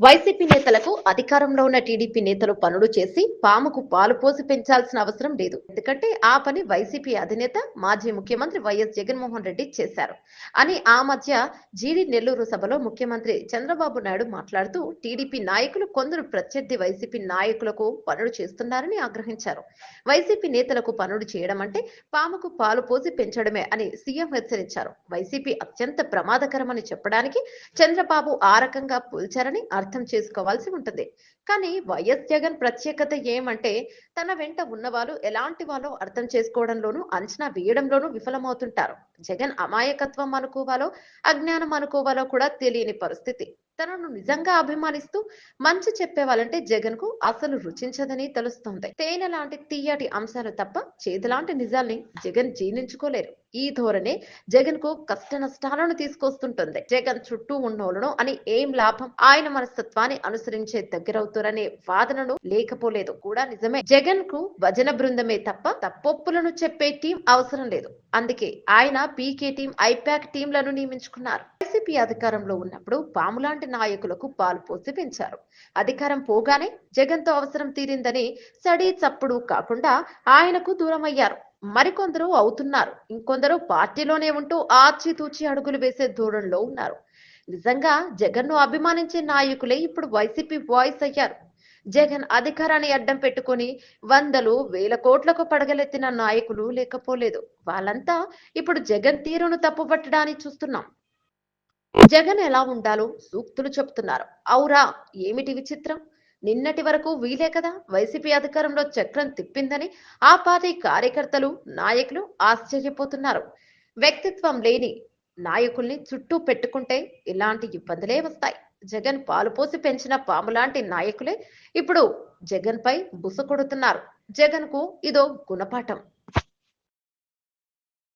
YCP నేతలకు అధికారంలో ఉన్న టీడీపీ నేతలు పనులు చేసి పాముకు పాలు పోసి పెంచాల్సిన అవసరం లేదు. ఎందుకంటే ఆ పని వైసీపీ అధినేత మాజీ ముఖ్యమంత్రి వైఎస్ జగన్మోహన్ రెడ్డి చేశారు. అని ఆ మధ్య జీడి నెల్లూరు సభలో ముఖ్యమంత్రి చంద్రబాబు నాయుడు మాట్లాడుతూ టీడీపీ నాయకులు కొందరు ప్రత్యర్థి వైసీపీ నాయకులకు పనులు చేస్తున్నారని ఆగ్రహించారు. వైసీపీ నేతలకు పనులు చేయడం అంటే పాముకు పాలు పోసి పెంచడమే అని సీఎం హెచ్చరించారు. వైసీపీ అత్యంత ప్రమాదకరమని చెప్పడానికి చంద్రబాబు ఆ రకంగా పోల్చారని అర్థం చేసుకోవాల్సి ఉంటుంది. కానీ వైఎస్ జగన్ ప్రత్యేకత ఏమంటే తన వెంట ఉన్నవాళ్ళు ఎలాంటి వాళ్ళో అర్థం చేసుకోవడంలోనూ అంచనా వేయడంలోనూ విఫలమవుతుంటారు. జగన్ అమాయకత్వం అనుకోవాలో అజ్ఞానం అనుకోవాలో కూడా తెలియని పరిస్థితి. తనను నిజంగా అభిమానిస్తూ మంచి చెప్పేవాళ్ళంటే జగన్కు అసలు రుచించదని తెలుస్తుంది. తేనె లాంటి తీయటి అంశాలు తప్ప చేదు లాంటి నిజాల్ని జగన్ జీర్ణించుకోలేరు. ఈ ధోరణే జగన్కు కష్ట నష్టాలను తీసుకొస్తుంటుంది. జగన్ చుట్టూ ఉన్నోళ్ళను అని ఏం లాభం? ఆయన మనస్తత్వాన్ని అనుసరించే దగ్గరవుతారనే వాదనను లేకపోలేదు. కూడా నిజమే. జగన్కు భజన బృందమే తప్ప తప్పొప్పులను చెప్పే టీం అవసరం లేదు. అందుకే ఆయన పీకే టీం ఐపాక్ టీంలను నియమించుకున్నారు. వైసీపీ అధికారంలో ఉన్నప్పుడు పాములాంటి నాయకులకు పాలు పోసి పెంచారు. అధికారం పోగానే జగన్తో అవసరం తీరిందని సడీ చప్పుడు కాకుండా ఆయనకు దూరమయ్యారు. మరికొందరు అవుతున్నారు. ఇంకొందరు పార్టీలోనే ఉంటూ ఆచితూచి అడుగులు వేసే ధోరణిలో ఉన్నారు. నిజంగా జగన్ను అభిమానించే నాయకులే ఇప్పుడు వైసీపీ వాయిస్ అయ్యారు. జగన్ అధికారాన్ని అడ్డం పెట్టుకొని వందలు వేల కోట్లకు పడగలెత్తిన నాయకులు లేకపోలేదు. వాళ్ళంతా ఇప్పుడు జగన్ తీరును తప్పుపట్టడానికి చూస్తున్నాం. జగన్ ఎలా ఉండాలో సూక్తులు చెప్తున్నారు. ఔరా ఏమిటి విచిత్రం? నిన్నటి వరకు వీలే కదా? వైసీపీ అధికారంలో చక్రం తిప్పిందని ఆ పార్టీ కార్యకర్తలు నాయకులు ఆశ్చర్యపోతున్నారు. వ్యక్తిత్వం లేని నాయకుల్ని చుట్టూ పెట్టుకుంటే ఇలాంటి ఇబ్బందులే వస్తాయి. జగన్ పాలు పోసి పెంచిన పాములాంటి నాయకులే ఇప్పుడు జగన్ పై బుస కొడుతున్నారు. జగన్కు ఇదో గుణపాఠం.